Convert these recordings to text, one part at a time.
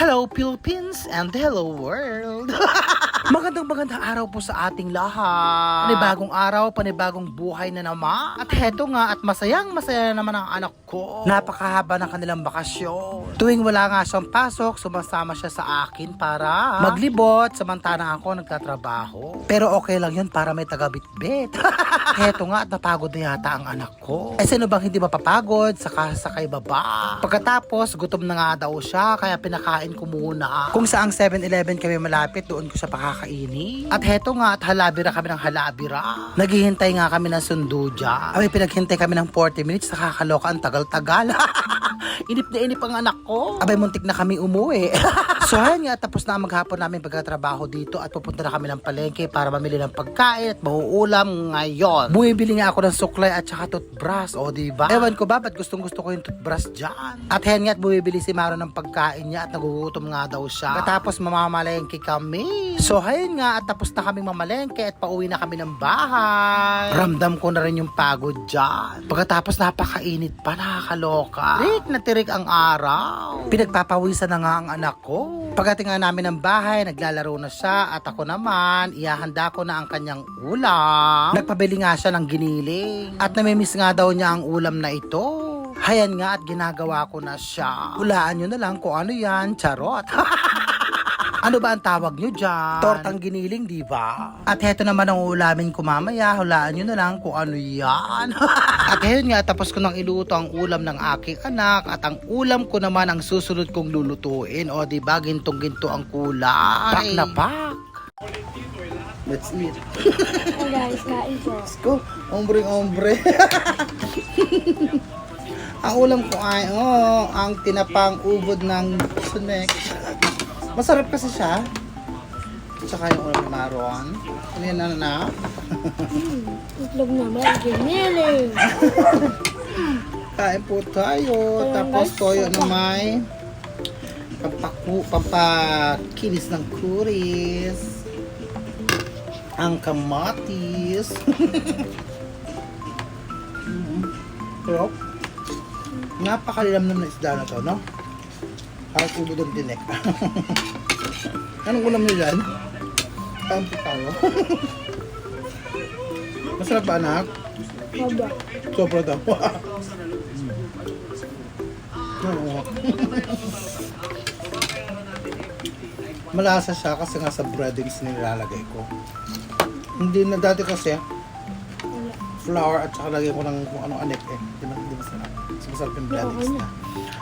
Hello Philippines and hello world! Magandang magandang araw po sa ating lahat. Panibagong araw, panibagong buhay na naman. At heto nga, at masayang masaya na naman ang anak ko. Napakahaba ng kanilang bakasyon. Tuwing wala nga siyang pasok, sumasama siya sa akin para maglibot, samantalang ako nagtatrabaho. Pero okay lang yun para may taga-bitbit. heto nga, at napagod na yata ang anak ko. Eh sino bang hindi mapapagod sa kasakay baba? Pagkatapos, gutom na nga daw siya, kaya pinakain ko muna. Kung saang 7-Eleven kami malapit, doon ko siya pakakainin. At heto nga, at halabira kami ng halabira. Naghihintay nga kami ng sundo dyan. Ay, pinaghintay kami ng 40 minutes, nakakaloka ang tagal-tagal. inip na inip ang anak ko. Abay, muntik na kami umuwi. so, ayun nga, tapos na maghapon namin pagkatrabaho dito at pupunta na kami ng palengke para mamili ng pagkain at mauulam ngayon. Bumibili nga ako ng suklay at saka toothbrush, o diba? Ewan ko ba, ba't gustong gusto ko yung toothbrush dyan? At hen nga, at bumibili si Maro ng pagkain niya at nagugutom nga daw siya. Katapos mamamalengke kami. So, ayun nga, at tapos na kami mamalengke at pauwi na kami ng bahay. Ramdam ko na rin yung pagod dyan. Pagkatapos napakainit pa, nakakaloka. Tirik na tirik ang araw. Pinagpapawisan na nga ang anak ko. Pagdating namin ng bahay, naglalaro na siya at ako naman, ihahanda ko na ang kanyang ulam. Nagpabili nga siya ng giniling at namimiss nga daw niya ang ulam na ito. Hayan nga at ginagawa ko na siya. Hulaan nyo na lang kung ano yan, charot. Ano ba ang tawag nyo dyan? Tortang giniling, di ba? At heto naman ang ulamin ko mamaya. Hulaan nyo na lang kung ano yan. at ayun nga, tapos ko nang iluto ang ulam ng aking anak. At ang ulam ko naman ang susunod kong lulutuin. O di ba, gintong-ginto ang kulay. Pak na pak. Let's eat. Hey guys, kain po. Let's go. Ombre, ombre. ang ulam ko ay, oh, ang tinapang ubod ng sunek. Masarap kasi siya. Tsaka yung ulam Maron. Ano yan, ano na? Itlog naman, giniling. Kain po tayo. Tapos toyo na may pampaku, pampakinis ng kuris. Ang kamatis. Mm. Pero, napakalilam naman ng isda na to, no? Parang ubod ang tinik. Anong ulam nila yan? Parang tayo. Masarap ba, anak? Haba. Sobra daw. Oo. Malasa siya kasi nga sa breadings nilalagay ko. Hindi na dati kasi flour at saka lagay ko ng kung anong anek eh. Hindi na hindi masarap. Mas masarap yung breadings na.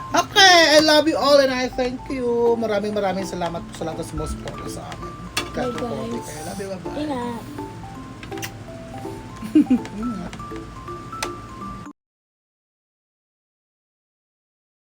Okay, I love you all and I thank you. Maraming maraming salamat po sa lahat ng sumusupport sa amin. Kahit Bye, po kayo. Love you, bye-bye. Ingat.